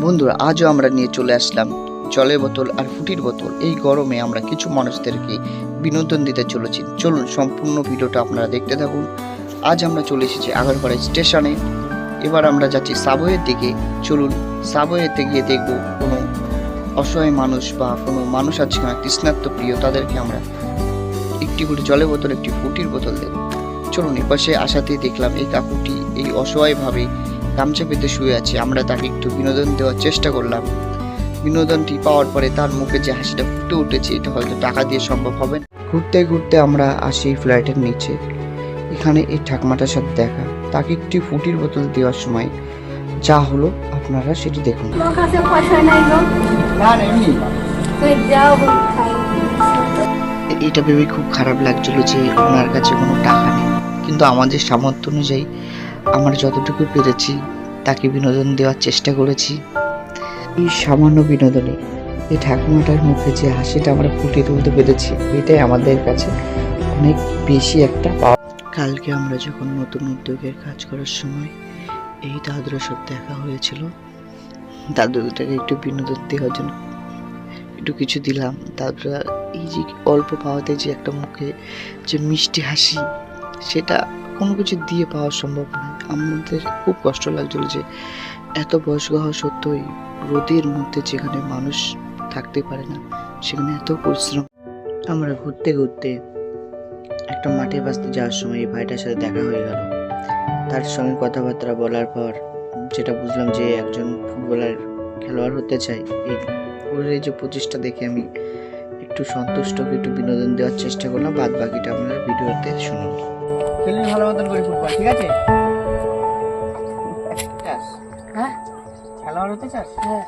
বন্ধুরা, আজও আমরা নিয়ে চলে আসলাম জলের বোতল আর ফুটির বোতল। এই গরমে আমরা কিছু মানুষদেরকে বিনোদন দিতে চলেছি। চলুন, সম্পূর্ণ ভিডিওটা আপনারা দেখতে থাকুন। আজ আমরা চলে এসেছি আগারপাড়া স্টেশনে। এবার আমরা যাচ্ছি সাবওয়ের দিকে। চলুন, সাবওয়েতে গিয়ে দেখব কোনো অসহায় মানুষ বা কোনো মানুষ আছে কিনা, তৃষ্ণার্ত প্রিয়, তাদেরকে আমরা একটি করে জলের বোতল, একটি ফুটির বোতল দেব। চলুন, এপাশে আসাতেই দেখলাম এই কাকুটি এই অসহায়ভাবে গামছা পেতে শুয়ে আছে। আমরা তাকে একটু বিনোদন দেওয়ার চেষ্টা করলাম। বিনোদনটি পাওয়ার পরে তার মুখে যে হাসিটা ফুটে উঠেছে এটা হয়তো টাকা দিয়ে সম্ভব হবে না। ঘুরতে ঘুরতে আমরা আসি ফ্ল্যাটের নিচে। এখানে এই ঠাকমাটার সাথে দেখা। তাকে একটি ফুটির বোতল দেওয়ার সময় যা হলো আপনারা সেটি দেখুন। এটা ভেবে খুব খারাপ লাগছিল যে ওনার কাছে কোনো টাকা নেই। কিন্তু আমাদের সামর্থ্য অনুযায়ী আমরা যতটুকু পেরেছি, তাকে বিনোদন দেওয়ার চেষ্টা করেছি। এই সামান্য বিনোদনে এই ঠাকুমাটার মুখে যে হাসিটা আমরা ফুটিয়ে তুলতে পেরেছি, এটাই আমাদের কাছে অনেক বেশি একটা কালকে আমরা যখন নতুন উদ্যোগের কাজ করার সময় এই দাদুর সাথে দেখা হয়েছিল, দাদুটাকে একটু বিনোদন দেওয়ার জন্য একটু কিছু দিলাম। দাদুরা এই যে অল্প পাওয়াতে যে একটা মুখে যে মিষ্টি হাসি, সেটা কোনো কিছু দিয়ে পাওয়া সম্ভব নয়। আমাদের খুব কষ্ট লাগছিল যে এত বয়স্ক হওয়া সত্ত্বেও রোদের মধ্যে যেখানে মানুষ থাকতে পারে না, সেখানে এত পরিশ্রম। আমরা ঘুরতে ঘুরতে একটা মাঠে বাঁচতে যাওয়ার সময় এই ভাইটার সাথে দেখা হয়ে গেল। তার সঙ্গে কথাবার্তা বলার পর যেটা বুঝলাম যে একজন ফুটবলার খেলোয়াড় হতে চাই এই ওর এই যে প্রচেষ্টা দেখে আমি একটু সন্তুষ্ট, একটু বিনোদন দেওয়ার চেষ্টা করলাম। বাদ বাকিটা আপনারা ভিডিওতে শুনুন। ভালো মতন করে ফুটবল, ঠিক আছে? হ্যাঁ? খেলোয়াড় হতে চাস হ্যাঁ।